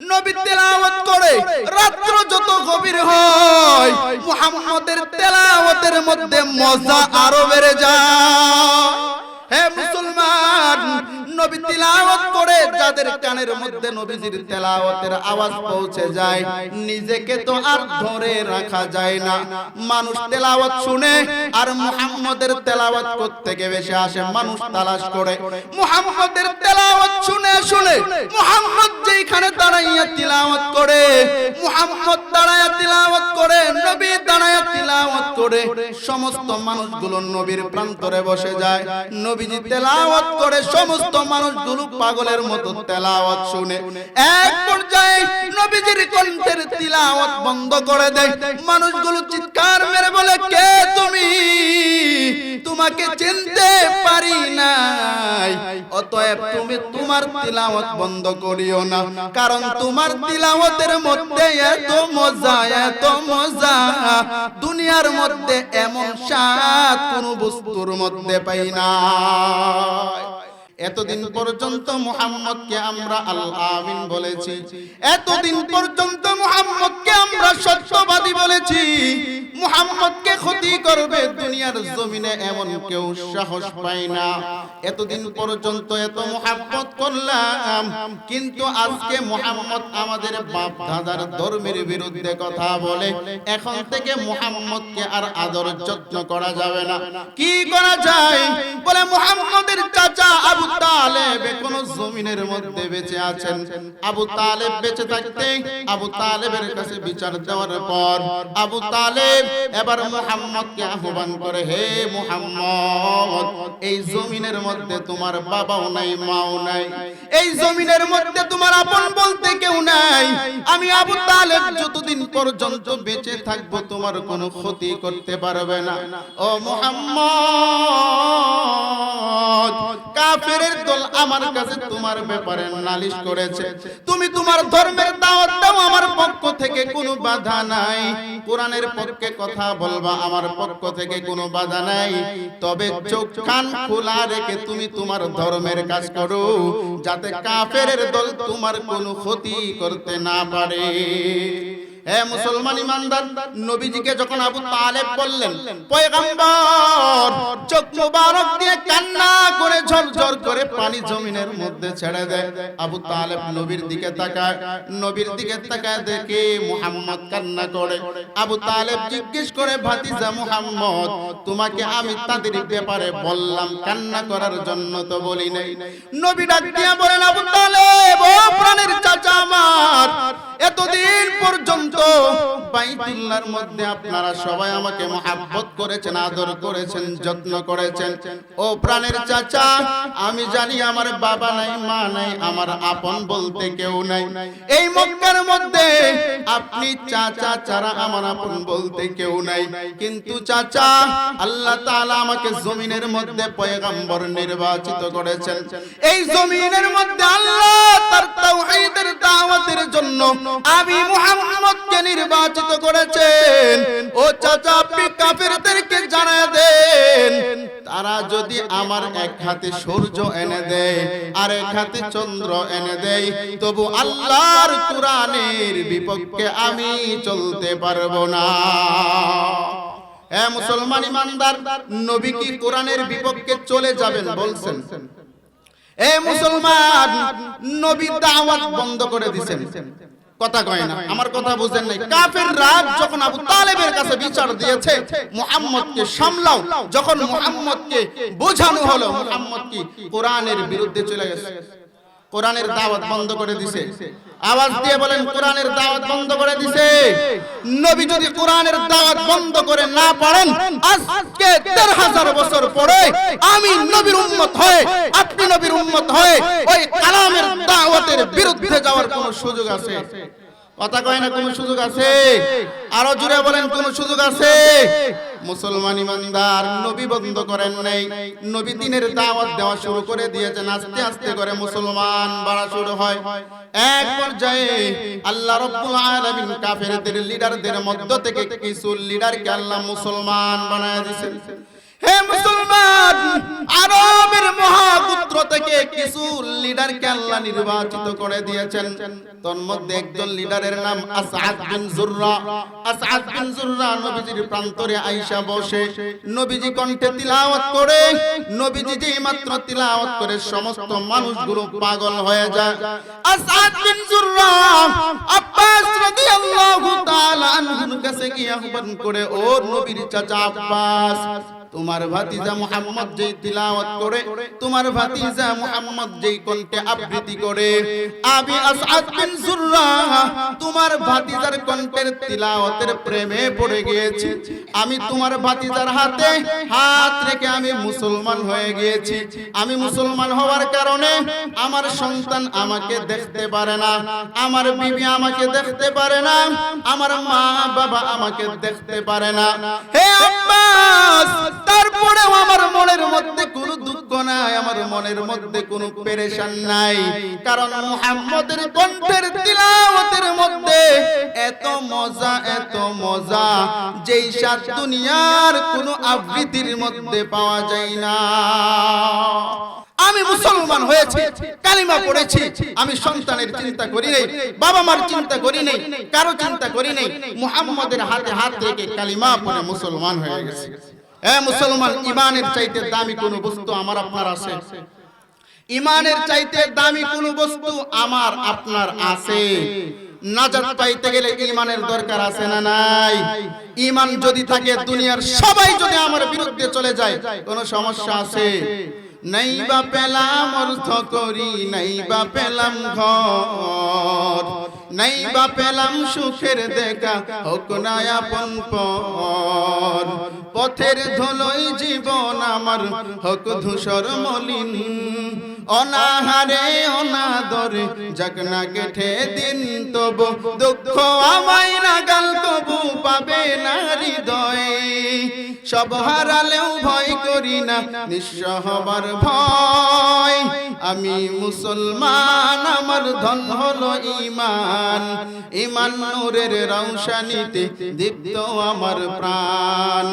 নবী তেলাওয়াত করে রাত্র যত গভীর হয়, মুহাম্মদের তেলাওয়াতের মধ্যে মজা আরও বেড়ে যায়। হে মুসলমান নবী তেলাওয়াত করে যাদের কানের মধ্যে নবীজির তেলাওয়াতের আওয়াজ পৌঁছে যায়, নিজেকে তো আর ধরে রাখা যায় না। মানুষ তেলাওয়াত শুনে আর মুহাম্মদের তেলাওয়াত থেকে বেশি আসে, মানুষ তালাশ করে। মুহাম্মদের তেলাওয়াত শুনে শুনে মুহাম্মদ যেখানে দাঁড়াইয়া তিলাওয়াত করে, মুহাম্মদ দাঁড়াইয়া তিলাওয়াত করে, নবী দাঁড়াইয়া তিলাওয়াত করে, সমস্ত মানুষগুলো নবীর প্রান্তরে বসে যায়। নবীজি তেলাওয়াত করে সমস্ত মানুষগুলো পাগলের মতো তেলাওয়াত শুনে এক পর্যায়ে নবীজির কণ্ঠের তিলাওয়াত বন্ধ করে দেয়। মানুষগুলো চিৎকার মেরে বলে, কে তুমি? তোমাকে চিনতে পারি নাই। অতএব তুমি তোমার তিলাওয়াত বন্ধ করিও না। কারণ তোমার তিলাওয়াতের মধ্যে এত মজা এত মজা। দুনিয়ার মধ্যে এমন স্বাদ কোন বস্তুর মধ্যে পাই না এতদিন পর্যন্ত মুহাম্মদকে আমরা আল আমিন বলেছি। এতদিন পর্যন্ত মুহাম্মদকে আমরা সত্যবাদী বলেছি। মুহাম্মদকে ক্ষতি করবে দুনিয়ার জমিনে এমন কেউ সাহস পায় না। এতদিন পর্যন্ত এত মুহাব্বত করলাম। কিন্তু আজকে মুহাম্মদ আমাদের বাপ দাদার ধর্মের বিরুদ্ধে কথা বলে। এখন থেকে মুহাম্মদকে আর আদর যত্ন করা যাবে না। কি করা যায়? বলে মুহাম্মদের চাচা আবু বেঁচে আহ্বান করে, হে এই জমিনের মধ্যে তোমার বাবাও নাই, মাও নাই। এই জমিনের মধ্যে তোমার আপন বলতে কেউ নাই। আমি আবু তালেব যতদিন পর্যন্ত বেঁচে থাকব তোমার কোনো ক্ষতি করতে পারবে না। ও মুহাম্মদ কাফেরের দল আমার কাছে তোমার ব্যাপারে নালিশ করেছে। তুমি তোমার ধর্মের দাওয়াত দাও আমার পক্ষ থেকে কোনো বাধা নাই। কোরআনের পক্ষে কথা বলবা, আমার পক্ষ থেকে কোনো বাধা নাই। তবে চোখ, কান খোলা রেখে তুমি তোমার ধর্মের কাজ করো, যাতে কাফেরের দল তোমার কোনো ক্ষতি করতে না পারে। মুসলমান ইমানদার, নবীজিকে যখন আবু তালেব বললেন চোখ মুবারক দিয়ে কান্না করে ঝরঝর করে পানি জমিনের মধ্যে ছেড়ে দেয়। আবু তালেব নবীর দিকে তাকায়, নবীর দিকে তাকায় দেখে মুহাম্মদ কান্না করে। আবু তালেব জিজ্ঞেস করে, ভাতিজা মুহাম্মদ, তোমাকে আমি তাদের ব্যাপারে বললাম, কান্না করার জন্য তো বলি নাই। নবী ডাক দিয়া বলেন, আবু তালেব, ও প্রাণের চাচা আমার এতদিন পর্যন্ত বাইতুল্লাহর মধ্যে আপনারা সবাই আমাকে মহাব্বত করেছেন আদর করেছেন যত্ন করেছেন। ও প্রাণের চাচা আমি জানি আমার বাবা নাই মা নাই আমার আপন বলতে কেউ নাই। এই মক্কার মধ্যে আপনি চাচা ছাড়া আমার আপন বলতে কেউ নাই। কিন্তু চাচা আল্লাহ তাআলা আমাকে জমিনের মধ্যে পয়গম্বর নির্বাচিত করেছেন। এই জমিনের মধ্যে আল্লাহ তার তাওহীদের দাওয়াতের জন্য আমি মুহাম্মদকে নির্বাচিত করেছেন। ও চাচা, আপনি কাফেরদেরকে জানায় দেন। তারা যদি আমার এক হাতে সূর্য এনে দেয়, আর এক হাতে চন্দ্র এনে দেয়, তবু আল্লাহর কোরআনের বিপক্ষে আমি চলতে পারব না। হ্যাঁ মুসলমান ইমানদার, নবী কি কোরআনের বিপক্ষে চলে যাবেন বলছেন? এ মুসলমান, নবী দাওয়াত বন্ধ করে দিবেন কথা কয় না। আমার কথা বুঝেন নাই। কাফের রাত যখন আবু তালেবের কাছে বিচার দিয়েছে মুহাম্মদকে সামলাও। যখন মুহাম্মদকে বোঝানো হলো মুহাম্মদ কি কোরআনের বিরুদ্ধে চলে গেছে? কোরআনের দাওয়াত বন্ধ করে দিছে। আওয়াজ দিয়ে বলেন কোরআনের দাওয়াত বন্ধ করে দিছে। নবী যদি কোরআনের দাওয়াত বন্ধ করে না পারেন আজকে দেড় হাজার বছর পরে আমি নবীর উম্মত হয়ে আপনি নবীর উম্মত হয়ে ওই কালামের দাওয়াতের বিরুদ্ধে যাওয়ার কোন সুযোগ আছে? কথা কয় না, কোন সুযোগ আছে? আরও জুড়ে বলেন, কোন সুযোগ আছে? মুসলমান ইমানদার, নবী বন্ধ করেন নাই। নবী দিনের দাওয়াত দেওয়া শুরু করে দিয়েছেন, আস্তে আস্তে করে মুসলমান বাড়া শুরু হয়। এক পর্যায়ে আল্লাহ রাব্বুল আলামিন কাফেরদের লিডারদের মধ্য থেকে কিছু লিডারকে আল্লাহ মুসলমান বানায় দিয়েছেন। হে মুসলমান, আরবের মহাপুত্র থেকে কিছু লিডারকে আল্লাহ নির্বাচিত করে দিয়েছেন। তোর মধ্যে একজন লিডারের নাম আসাদ বিন জুররা। আসাদ বিন জুররা নবীজির প্রান্তরে আয়েশা বসে। নবীজি কণ্ঠে তিলাওয়াত করে। নবীজি যেই মাত্র তিলাওয়াত করে, সমস্ত মানুষগুলো পাগল হয়ে যায়। আসাদ বিন জুররা আব্বাস রাদিয়াল্লাহু তাআলা আনহুর কাছে গিয়ে আহ্বান করে, ও নবীর চাচা আব্বাস তোমার ভাতিজা মুহাম্মদ যেই তিলাওয়াত করে, তোমার ভাতিজা মুহাম্মদ যেই কণ্ঠে আবৃত্তি করে। আমি আসাদ বিন জুররা, তোমার ভাতিজার কণ্ঠের তিলাওয়াতের প্রেমে পড়ে গিয়েছি। আমি তোমার ভাতিজার হাতে হাত রেখে আমি মুসলমান হয়ে গিয়েছি। আমি মুসলমান হওয়ার কারণে আমার সন্তান আমাকে দেখতে পারে না, আমার বিবি আমাকে দেখতে পারে না, আমার মা বাবা আমাকে দেখতে পারে না। হে আব্বাস! তারপরেও আমার মনের মধ্যে কোনো দুঃখ নাই, আমার মনের মধ্যে কোনো পেরেশান নাই। কারণ মুহাম্মদের কণ্ঠের তিলাওয়াতের মধ্যে এত মজা এত মজা, যেই সাত দুনিয়ার কোনো আবৃত্তির মধ্যে পাওয়া যায় না। আমি মুসলমান হয়েছি, কালিমা পড়েছি, আমি সন্তানের চিন্তা করি নাই বাবা মার চিন্তা করি নাই, কারও চিন্তা করি নাই, মুহাম্মদের হাতে হাত রেখে কালিমা পড়ে মুসলমান হয়ে গেছে। এ মুসলমান, ইমানের চাইতে দামি কোন বস্তু আমার আপনার আছে? ইমানের চাইতে দামি কোন বস্তু আমার আপনার আছে। নাজাত পাইতে গেলে ইমানের দরকার আছে না নাই? ইমান যদি থাকে দুনিয়ার সবাই যদি আমার বিরুদ্ধে চলে যায়, কোনো সমস্যা আছে? নাই বা পেলাম অর্থ করি, নাই বা পেলাম ঘর। নাই বা পেলাম সুখের দেখা, হোক না আপন পর। পথের ধুলোই জীবন আমার, হোক ধূসর মলিন। অনাহারে অনাদরে জগনা কেঠে দিন তবু, দুঃখ আমায় নাগাল তবু পাবে না হৃদয়ে। সব হারালেও ভয় করি না নিঃস্ব হবার ভয়। আমি মুসলমান, আমার ধন হলো ইমান ইমান নূরের রৌশানিতে দীপ্ত আমার প্রাণ।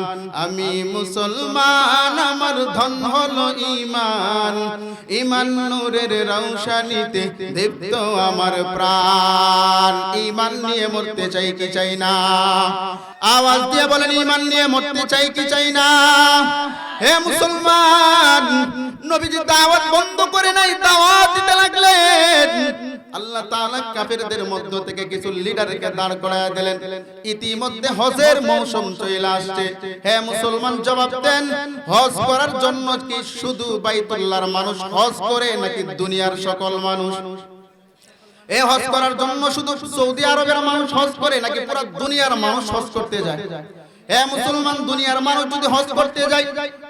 আমি মুসলমান, আমার ধন হলো ইমান ইমান নূরের রৌশানিতে দীপ্ত আমার প্রাণ। ইমান নিয়ে মরতে চাই কি চাই না? আওয়াজ দিয়ে বলেন ইমান নিয়ে মরতে চাই কি চাই না। হে মুসলমান, নবীজি দাওয়াত বন্ধ করে নাই, দাওয়াত দিতে লাগলেন। আল্লাহ তাআলা কাফেরদের মধ্য থেকে কিছু লিডারকে দাঁড় করায় দিলেন। ইতিমধ্যে হজের মৌসুম চলে আসছে। হে মুসলমান, জবাব দেন, হজ করার জন্য কি শুধু বাইতুল্লাহর মানুষ হজ করে, নাকি দুনিয়ার সকল মানুষ? এ হজ করার জন্য শুধু সৌদি আরবের মানুষ হজ করে, নাকি পুরো দুনিয়ার মানুষ হজ করতে যায়? হে মুসলমান দুনিয়ার মানুষ যদি হজ করতে যায়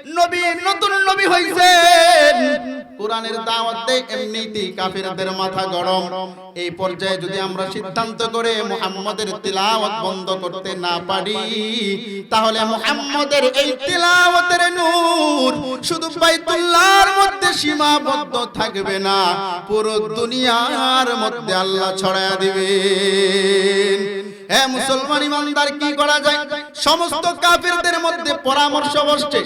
নবী, নতুন নবী হইছেন। কোরআনের এমনিতেই কাফিরদের মাথা গরম। এই পর্যায়ে যদি আমরা সিদ্ধান্ত করে তিলাওয়াত বন্ধ করতে না পারি, তাহলে এই তিলাওয়াতের নূর শুধু বাইতুল্লাহর মধ্যে সীমাবদ্ধ থাকবে না, পুরো দুনিয়ার মধ্যে আল্লাহ ছড়ায়া দিবেন। মুসলমান ইমানদার কি করা যায়? সমস্ত কাফিরদের মধ্যে পরামর্শ বসছে।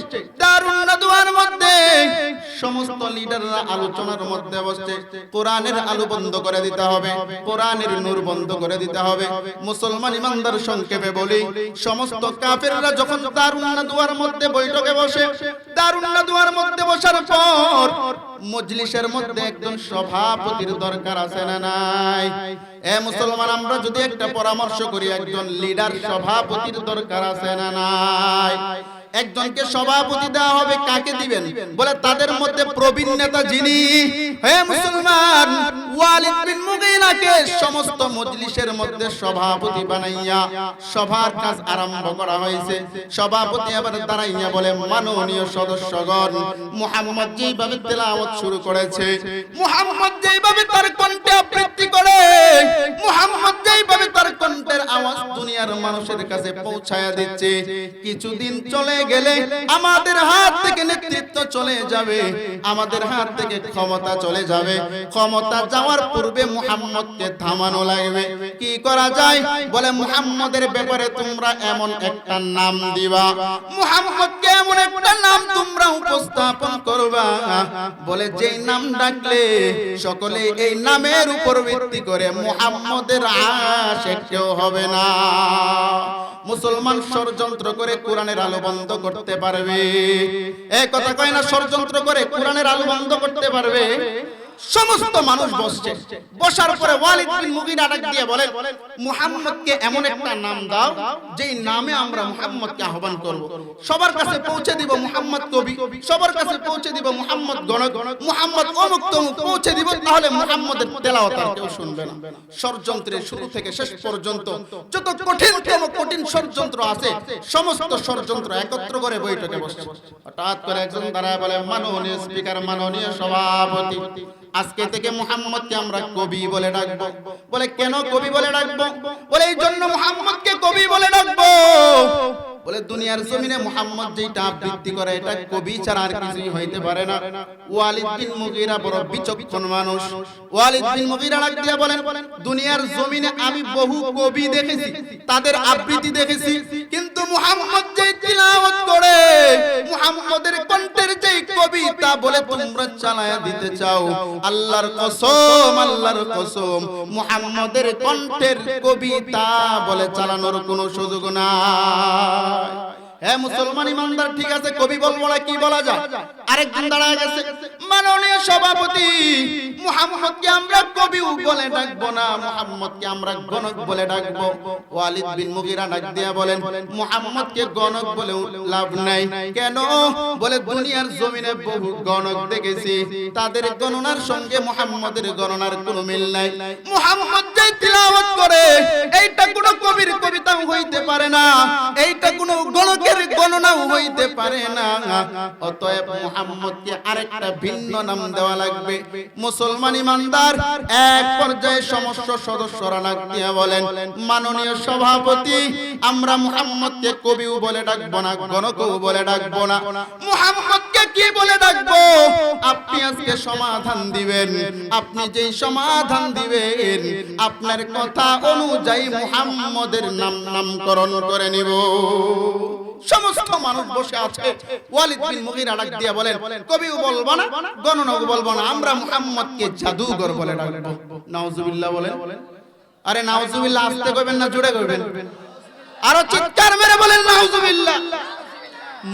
সমস্ত লিডাররা আলোচনার মধ্যে বসছে। কোরআনের আলো বন্ধ করে দিতে হবে। কোরআনের নূর বন্ধ করে দিতে হবে। মুসলমান ইমানদার সংক্ষেপে বলি, সমস্ত কাফিররা যখন দারুণ নাদুয়ার মধ্যে বৈঠকে বসে দারুণ নাদুয়ার মধ্যে বসার পর মজলিসের মধ্যে একজন সভাপতির দরকার আছে না নাই? এ মুসলমান, আমরা যদি একটা পরামর্শ করি, একজন লিডার সভাপতির দরকার আছে না নাই? একজনকে সভাপতি দেওয়া হবে কাকে দিবেন? বলে তাদের মধ্যে প্রবীণ নেতা যিনি হে মুসলমান ওয়ালিদ বিন সমস্ত মজলিসের মধ্যে সভাপতি বানাইয়া সভার কাজ আরম্ভ করা হয়েছে। সভাপতি আবার দাঁড়াইয়া বলে, মাননীয় সদস্যগণ, মুহাম্মদ যেইভাবে তেলাওয়াত শুরু করেছে, মুহাম্মদ যেইভাবে তার কণ্ঠে আবৃত্তি করে, মুহাম্মদ যেইভাবে তার কণ্ঠের আওয়াজ দুনিয়ার মানুষের কাছে পৌঁছায়া দিচ্ছে, কিছুদিন চলে গেলে আমাদের হাত থেকে নেতৃত্ব চলে যাবে, আমাদের হাত থেকে ক্ষমতা চলে যাবে, ক্ষমতা যাওয়ার পূর্বে মুহাম্মদকে থামানো লাগবে। কি করা যায়? বলে মুহাম্মদের ব্যাপারে তোমরা এমন একটা নাম দিবা। মুহাম্মদকে এমন একটা নাম তোমরা উপস্থাপন করবা। বলে যেই নাম ডাকলে সকলে এই নামের উপর ভিত্তি করে মুহাম্মদের আশেক কেউ হবে না। মুসলমান ষড়যন্ত্র করে কোরআনের আলো বন্ধ করতে পারবে। এই কথা কয় না, ষড়যন্ত্র করে কোরআনের আলো বন্ধ করতে পারবে? সমস্ত মানুষ বসছে। বসার পরে ওয়ালিদ বিন মুগিরা ডাক দিয়ে বলে মুহাম্মদকে এমন একটা নাম দাও, যেই নামে আমরা মুহাম্মদকে আহ্বান করব। সবার কাছে পৌঁছে দিব মুহাম্মদ কবি, সবার কাছে পৌঁছে দিব মুহাম্মদ গণক, মুহাম্মদ অমুক তমুক পৌঁছে দিব, তাহলে মুহাম্মদের তেলাওয়াত আর কেউ শুনবে না। ষড়যন্ত্রের শুরু থেকে শেষ পর্যন্ত যত কঠিনতম কঠিন ষড়যন্ত্র আছে, সমস্ত ষড়যন্ত্র একত্র করে বৈঠকে বসছে। হঠাৎ করে একজন দাঁড়ায় বলে, মাননীয় স্পিকার মাননীয় সভাপতি। আজকে থেকে মোহাম্মদকে আমরা কবি বলে ডাকবো। বলে, কেন কবি বলে ডাকবো? বলে, এই জন্য মুহাম্মদকে কবি বলে ডাকবো। বলে দুনিয়ার জমিনে মুহাম্মদ যেটা আবৃত্তি করে, এটা কবি ছাড়া আর কিছুই হইতে পারে না। ওয়ালিদ বিন মুগিরা বড় বিচক্ষণ মানুষ। ওয়ালিদ বিন মুগিরা ডাক দিয়া বলেন, দুনিয়ার জমিনে আমি বহু কবি দেখেছি, তাদের আবৃত্তি দেখেছি, কিন্তু মুহাম্মদ যে তিলাওয়াত করে, মুহাম্মদের কণ্ঠের যে কবিতা বলে তোমরা চালায়া দিতে চাও। আল্লাহর কসম আল্লাহর কসম, মুহাম্মদের কণ্ঠের কবিতা বলে চালানোর কোনো সুযোগ নাই হ্যাঁ মুসলমান ইমানদার, ঠিক আছে, কবি বলব না, কি বলা যায়? আরেকজন দাঁড়ায় গেছে, মাননীয় সভাপতি আমরা কবি বলে ডাকবো না আমরা গণক বলে ডাকবো। ওয়ালিদ বিন ডাক দিয়া বলেন গণক বলে লাভ নাই। কেন? বলে, দুনিয়ার জমিনে বহু গণক দেখেছি। তাদের গণনার সঙ্গে মুহাম্মদের গণনার কোনো মিল নাই। মুহাম্মদ যে তিলাওয়াত করে, এইটা কোনো কবির কবিতা হইতে পারে না। এইটা কোনো গণকের গণনাও হইতে পারে না। অতএব মুহাম্মদকে আরেকটা ভিন্ন নাম দেওয়া লাগবে। মুসলমান ইমানদার, এক পর্যায়ে সমস্ত সদস্যরা ডাক দিয়ে বলেন, মাননীয় সভাপতি, আমরা মুহাম্মদকে কবিও বলে ডাকবো না, গণকও বলে ডাকবো না। মুহাম্মদকে কি বলে ডাকবো? আপনি আজকে সমাধান দিবেন। আপনি যেই সমাধান দিবেন, আপনার কথা অনুযায়ী মুহাম্মদের নাম নামকরণ করে নিব। সমস্ত মানুষ বসে আছে। ওয়ালিদ বিন মুগিরা ডাক দিয়ে বলেন কবিও বলব না গণনাও বলব না, আমরা মুহাম্মদকে জাদুঘর বলে ডাকবো। নাউজুবিল্লাহ বলেন। আরে নাউজুবিল্লাহ আসতে কইবেন না, জুড়ে কইবেন। আরও চিৎকার মেরে বলেন, নাউজুবিল্লাহ।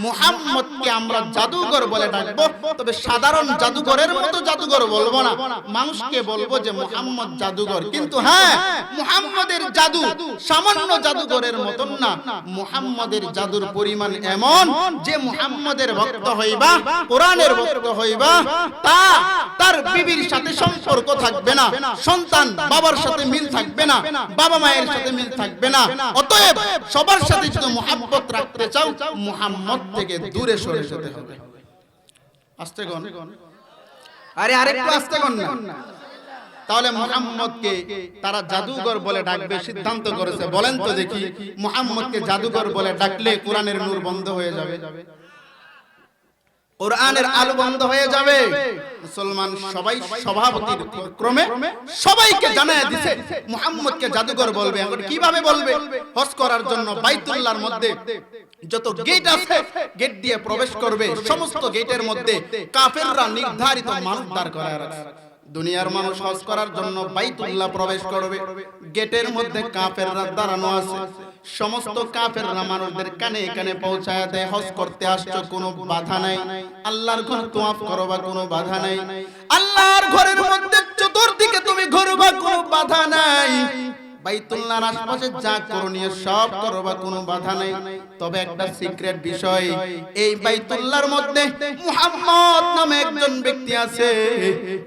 মুহাম্মদকে আমরা জাদুঘর বলে ডাকবো। তবে সাধারণ জাদুঘরের মতো জাদুঘর বলব না। মানুষকে বলব যে মুহাম্মদ জাদুঘর। কিন্তু হ্যাঁ মুহাম্মদের জাদু সামান্য জাদুঘরের মতন না। মুহাম্মদের জাদুর পরিমাণ এমন যে মুহাম্মদের ভক্ত হইবা, কোরআনের ভক্ত হইবা, তা তার বিবির সাথে সম্পর্ক থাকবে না। সন্তান বাবার সাথে মিল থাকবে না। বাবা মায়ের সাথে মিল থাকবে না। অতএব সবার সাথে যদি মুহাব্বত রাখতে চাও, মুহাম্মদ থেকে দূরে সরে যেতে হবে। আস্তে গন আরে আরেকটু আস্তে গন না। তাহলে মোহাম্মদকে তারা জাদুঘর বলে ডাকবে সিদ্ধান্ত করেছে। বলেন তো দেখি মোহাম্মদকে জাদুঘর বলে ডাকলে কোরআনের নূর বন্ধ হয়ে যাবে। কোরআনের আলো বন্ধ হয়ে যাবে। মুসলমান সবাই সভাপতির ক্রমে সবাইকে জানায় দিছে মুহাম্মদকে জাদুঘর বলবে। এখন কীভাবে বলবে? হজ করার জন্য বাইতুল্লাহর মধ্যে যত গেট আছে গেট দিয়ে প্রবেশ করবে। সমস্ত গেটের মধ্যে কাফেররা নির্ধারিত মানুষ দাঁড় করায় রাখছে দুনিয়ার মানুষ হজ করার জন্য বাইতুল্লাহ প্রবেশ করবে। গেটের মধ্যে কাফেররা দাঁড়ানো আছে। সমস্ত কাফেররা মানুষদের কানে কানে পৌঁছায় দেয়, হজ করতে আসছো, কোনো বাধা নাই। আল্লাহর ঘর তোয়াফ করো বা কোনো বাধা নাই। আল্লাহর ঘরের মধ্যে চতুর্দিকে তুমি ঘুরবা, কোনো বাধা নাই। বাইতুল্লাহর আশপাশে যা করণীয় সব করো বা কোনো বাধা নাই। তবে একটা সিক্রেট বিষয় এই বাইতুল্লাহর মধ্যে মুহাম্মদ নামে একজন ব্যক্তি আছে।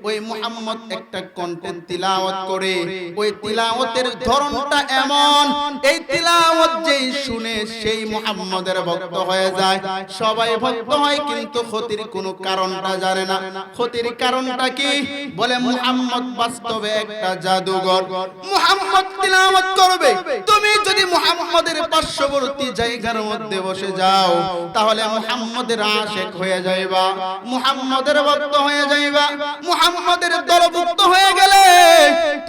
ওই মুহাম্মদ একটা কন্টেন্ট তিলাওয়াত করে। ওই তিলাওয়াতের ধরনটা এমন। এই তিলাওয়াত যেই শুনে সেই মুহাম্মদের ভক্ত হয়ে যায়। সবাই ভক্ত হয় কিন্তু ক্ষতির কোনো কারণটা জানে না। ক্ষতির কারণটা কি? বলে মুহাম্মদ বাস্তবে একটা জাদুঘর। মুহাম্মদ তিলাওয়াত করবে। তুমি যদি মুহাম্মদের পার্শ্ববর্তী জায়গার মধ্যে বসে যাও, তাহলে মুহাম্মদের আশেক হয়ে যাইবা, মুহাম্মদের ভক্ত হয়ে যাইবা, মুহাম্মদের দলভুক্ত হয়ে গেলে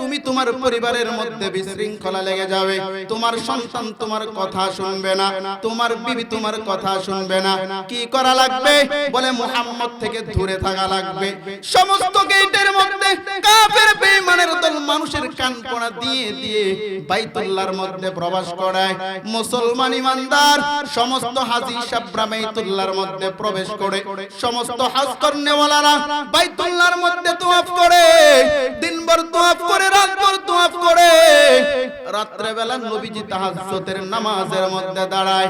তুমি তোমার পরিবারের মধ্যে বিশৃঙ্খলা লেগে যাবে। তোমার সন্তান তোমার কথা শুনবে না, তোমার বিবি তোমার কথা শুনবে না। কি করা লাগবে? বলে মুহাম্মদ থেকে দূরে থাকা লাগবে। সমস্ত গেটের মধ্যে কাফের দল মানুষের কান পড়া দিয়ে দিয়ে বাইতুল্লাহর মধ্যে প্রবেশ করায়। মুসলমান ইমানদার সমস্ত হাজি সাবরা বাইতুল্লাহর মধ্যে প্রবেশ করে। সমস্ত হাজ করনেওয়ালারা বাইতুল্লাহর মধ্যে তোয়াফ করে। রাত্রে বেলা নবীজি তাহাজ্জুদের নামাজের মধ্যে দাঁড়ায়।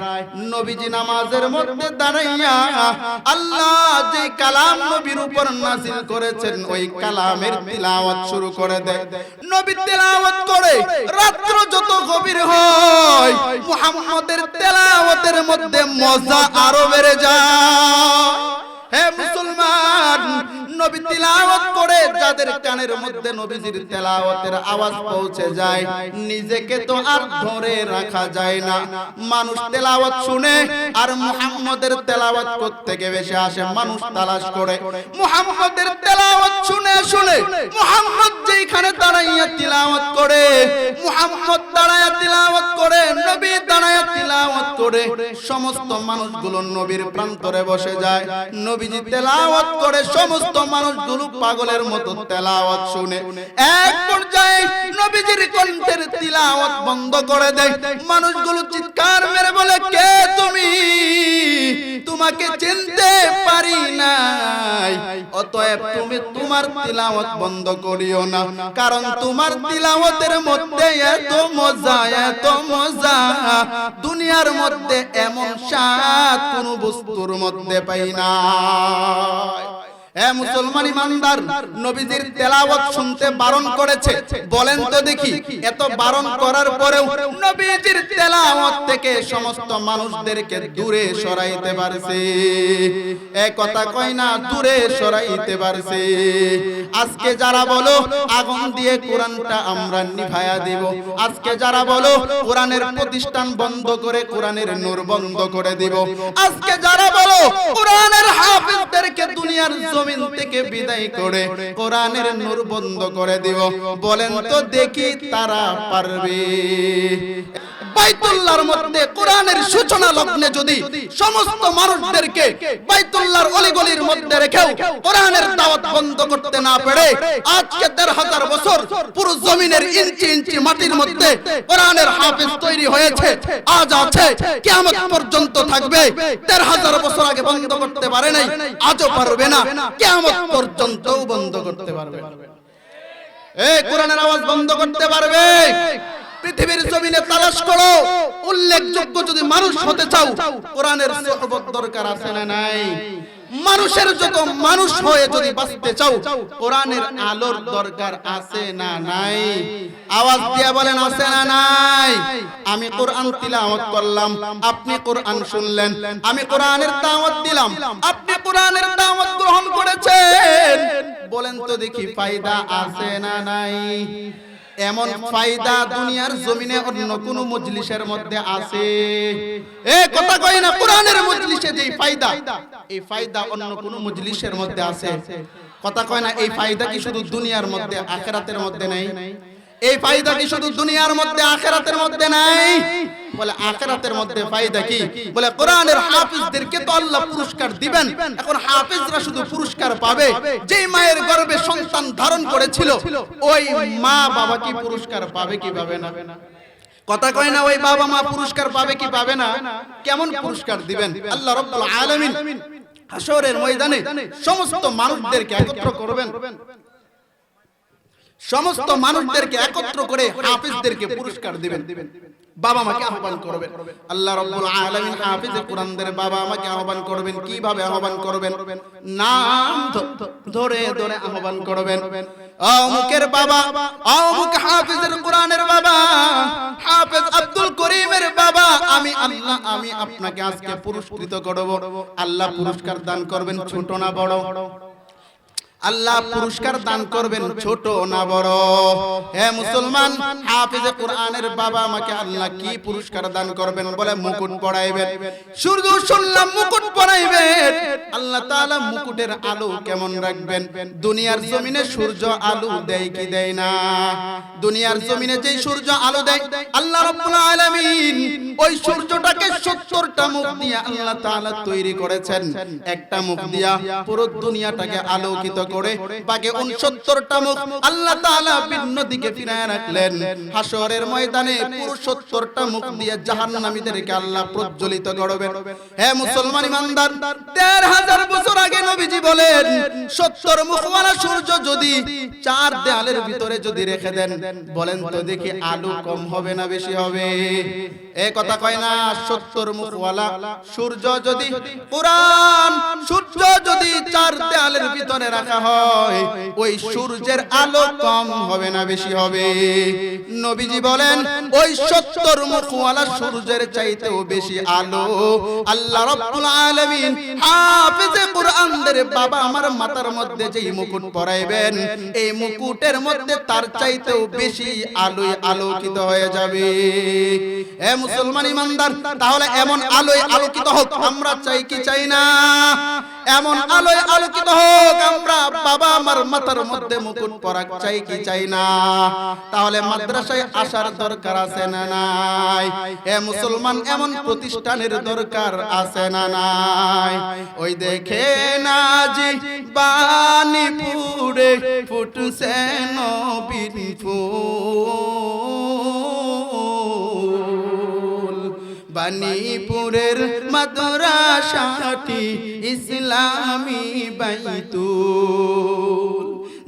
নবীজি নামাজের মধ্যে দাঁড়াইয়া আল্লাহ যে কালাম নবীর উপর নাযিল করেছেন, ওই কালামের তিলাওয়াত শুরু করে দেয় নবী তেলাওয়াত করে রাত্র যত গভীর হয়, মুহাম্মদের তেলাওয়াতের মধ্যে মজা আরও বেড়ে যায়। হে মুসলমান নবী তিলাওয়াত করে, যাদের কানের মধ্যে নবীজির তেলাওয়াতের আওয়াজ পৌঁছে যায়, নিজেকে তো আর ধরে রাখা যায় না। মানুষ তেলাওয়াত শুনে আর মুহাম্মদের তেলাওয়াত থেকে বেশি আসে, মানুষ তালাশ করে। মুহাম্মদের তেলাওয়াত শুনে শুনে মুহাম্মদ যেখানে দাঁড়াইয়া তিলাওয়াত করে, মুহাম্মদ দাঁড়াইয়া তিলাওয়াত করে সমস্ত মানুষগুলো নবীর প্রান্তরে বসে যায়। নবীজি তেলাওয়াত করে সমস্ত মানুষগুলো পাগলের মতো তেলাওয়াত শুনে এক পর্যায়ে নবীজির কণ্ঠের তিলাওয়াত বন্ধ করে দেয়। মানুষগুলো চিৎকার মেরে বলে, কে তুমি? তোমাকে চিনতে পারি নাই। অতএব তুমি তোমার তিলাওয়াত বন্ধ করিও না। কারণ তোমার তিলাওয়াতের মধ্যে এত মজা এত মজা। দুনিয়ার মধ্যে এমন স্বাদ কোন বস্তুর মধ্যে পাই না মুসলমান ইমানদার তেলাওয়াত শুনতে বারণ করেছে। বলেন তো দেখি, এত বারণ করার পরেও তেলাওয়াত থেকে সমস্ত মানুষদেরকে দূরে সরাইতে পারছে। কথা না, দূরে সরাইতে পারছে। আজকে যারা বলো, আগুন দিয়ে কোরআনটা আমরা নিভায়া দিব। আজকে যারা বলো, কোরআনের প্রতিষ্ঠান বন্ধ করে কোরআনের নূর বন্ধ করে দিব। আজকে যারা বলো, কোরআনের হাফেজদেরকে দুনিয়ার জমিন থেকে বিদায় করে কোরআনের নূর বন্ধ করে দিব। বলেন তো দেখি তারা পারবে। বাইতুল্লাহর মধ্যে কোরআনের সূচনা লগ্নে যদি সমস্ত মানুষদেরকে বাইতুল্লাহর অলিগলির মধ্যে রেখেও কোরআনের দাওয়াত বন্ধ করতে না পেরে আজকে দেড় হাজার বছর পুরো জমিনের ইঞ্চি ইঞ্চি মাটির মধ্যে কোরআনের হাফেজ তৈরি হয়েছে। আজ আছে, কিয়ামত পর্যন্ত থাকবে। দেড় হাজার বছর আগে বন্ধ করতে পারে নাই, আজও পারবে না। কিয়ামত পর্যন্তও বন্ধ করতে পারবে। এই কোরআনের আওয়াজ বন্ধ করতে পারবে। পৃথিবীর জমিনে তালাশ করো? উল্লেখযোগ্য যদি মানুষ হতে চাও, কোরআনের সোহবত দরকার আছে না নাই? মানুষের যত মানুষ হয়ে যদি বাঁচতে চাও, কোরআনের আলোর দরকার আছে না নাই? আওয়াজ দিয়ে বলেন, আছে না নাই? আমি কোরআন তিলাওয়াত করলাম, আপনি কোরআন শুনলেন। আমি কোরআনের দাওয়াত দিলাম, আপনি কোরআনের দাওয়াত গ্রহণ করেছেন। বলেন তো দেখি ফায়দা আছে না নাই? এমন ফায়দা দুনিয়ার জমিনে অন্য কোন মজলিসের মধ্যে আছে। এ কথা কই না কোরআনের মজলিসে যে ফায়দা এই ফায়দা অন্য কোন মজলিসের মধ্যে আছে। কথা কয় না এই ফায়দা কি শুধু দুনিয়ার মধ্যে আখেরাতের মধ্যে নেই। এই ফায়দা কি শুধু দুনিয়ার মধ্যে, আখেরাতের মধ্যে নাই? বলে, আখেরাতের মধ্যে ফায়দা কি? বলে, কোরআনের হাফিজদেরকে তো আল্লাহ পুরস্কার দিবেন। এখন হাফিজরা শুধু পুরস্কার পাবে। যেই মায়ের গর্ভে সন্তান ধারণ করেছিল, ওই মা বাবা কি পুরস্কার পাবে কি পাবে না? কথা কয় না, ওই বাবা মা পুরস্কার পাবে কি পাবে না? কেমন পুরস্কার দিবেন? আল্লাহ রাব্বুল আলামিন হাসরের ময়দানে সমস্ত মানুষদেরকে একত্র করবেন। সমস্ত মানুষদেরকে একত্র করে হাফিজদেরকে পুরস্কার দিবেন। বাবা মাকে আহ্বান করবেন। আল্লাহ রাব্বুল আলামিন হাফিজে কোরআনদের বাবা আমাকে আহ্বান করবেন। কীভাবে আহ্বান করবেন? নাম ধরে ধরে আহ্বান করবেন। অমুকের বাবা অমুক হাফিজের কোরআনের বাবা হাফেজ আব্দুল করিমের বাবা আমি আল্লাহ আমি আপনাকে আজকে পুরস্কৃত করব। আল্লাহ পুরস্কার দান করবেন। ছোট না বড়। আল্লাহ পুরস্কার দান করবেন ছোট না বড়। হে মুসলমান হাফিজে কোরআনের বাবা আমাকে আল্লাহ কি পুরস্কার দান করবেন বলে মুকুট পড়াইবেন সূর্য শুনলাম মুকুট পড়াইবেন আল্লাহ তাআলা মুকুটের আলো কেমন রাখবেন? দুনিয়ার জমিনে সূর্য আলো দেয় কি দেয় না? দুনিয়ার জমিনে যেই সূর্য আলো দেয় আল্লাহ রাব্বুল আলামিন ওই সূর্যটাকে 70টা মুখ দিয়ে আল্লাহ তাআলা তৈরি করেছেন। একটা মুখ দিয়া পুরো দুনিয়াটাকে আলোকিত করে বাকি 69টা মুখ আল্লাহ তাআলা ভিন্ন দিকে ফিরায় রাখলেন। হাশরের ময়দানে পুরো 70টা মুখ দিয়ে জাহান্নামীদেরকে আল্লাহ প্রজ্বলিত করবেন। হে মুসলমান ইমানদার 13000 বছর আগে নবীজি বলেন 70 মুখওয়ালা সূর্য যদি চার দেয়ালের ভিতরে যদি রেখে দেন বলেন তো দেখি আলো কম হবে না বেশি হবে এ কথা কয় না 70 মুখওয়ালা সূর্য যদি কোরআন সূর্য যদি চার দেয়ালের ভিতরে রাখা হয়, ওই সূর্যের আলো কম হবে না, বেশি হবে। নবীজি বলেন, ওই 70 মুখওয়ালা সূর্যের চাইতেও বেশি আলো। আল্লাহ রাব্বুল আলামিন হাফেজে বাবা আমার মধ্যে যেই মুকুট পরাইবেন, এই মুকুটের মধ্যে তার চাইতেও বেশি আলোয় আলোকিত হয়ে যাবে। এ মুসলমান ইমানদার, তাহলে এমন আলোয় আলোকিত হোক, আমরা চাই কি চাই না? এমন আলোয় আলোকিত হোক আমরা বাবা আমার মাথার মধ্যে মুকুট পরাক চাই কি চাই না? তাহলে মাদ্রাসায় আসার দরকার আছে না নাই? এ মুসলমান এমন প্রতিষ্ঠানের দরকার আছে না নাই? ওই দেখে না জি বানিপুরে ফুটছে নবীন ফুল বানিপুরের মাদ্রাসাটি ইসলামী বাইতুল।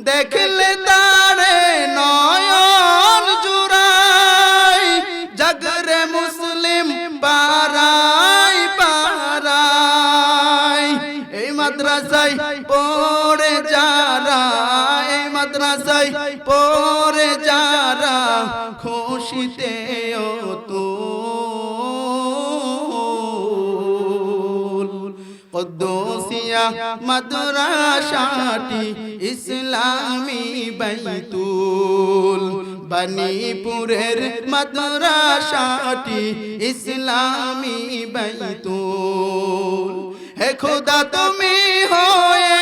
দেখলে তারে নয়ন জুড়াই, জাগরে মুসলিম পারাই পারাই এই মাদ্রাসায় পড়ে যারা, এই মাদ্রাসায় পড়ে যারা খুশিতে কদ্দোসিয়া মাদ্রাসাটি ইসলামী বাইতুল। বানিপুরের মাদ্রাসাটি ইসলামী বাইতুল। হে খোদা তুমি হয়ে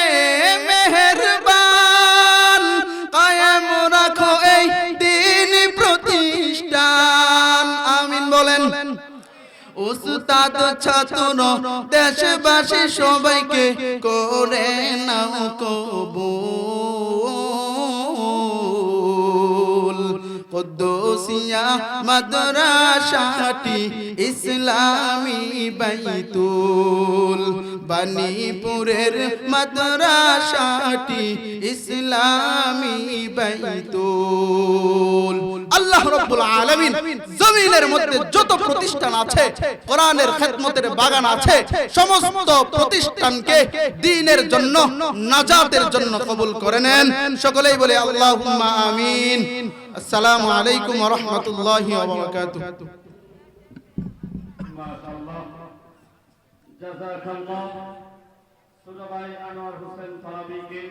উস্তাদ ছাত্র দেশবাসী সবাইকে করে নাও কবুল। কদ্দোসিয়া মাদ্রাসাটি ইসলামী বাইতুল। বানিপুরের মাদ্রাসাটি ইসলামী বাইতুল। আল্লাহ রাব্বুল আলামিন জমিনের মধ্যে যত প্রতিষ্ঠান আছে, কোরআনের খেদমতের বাগান আছে, সমস্ত প্রতিষ্ঠানকে দ্বীনের জন্য, নাজাতের জন্য কবুল করে নেন। সকলেই বলে আল্লাহুম্মা আমিন। আসসালামু আলাইকুম ওয়া রাহমাতুল্লাহি ওয়া বারাকাতুহু। জাযাকাল্লাহ। সুরাবাই আনোয়ার হোসেন সালাবিকে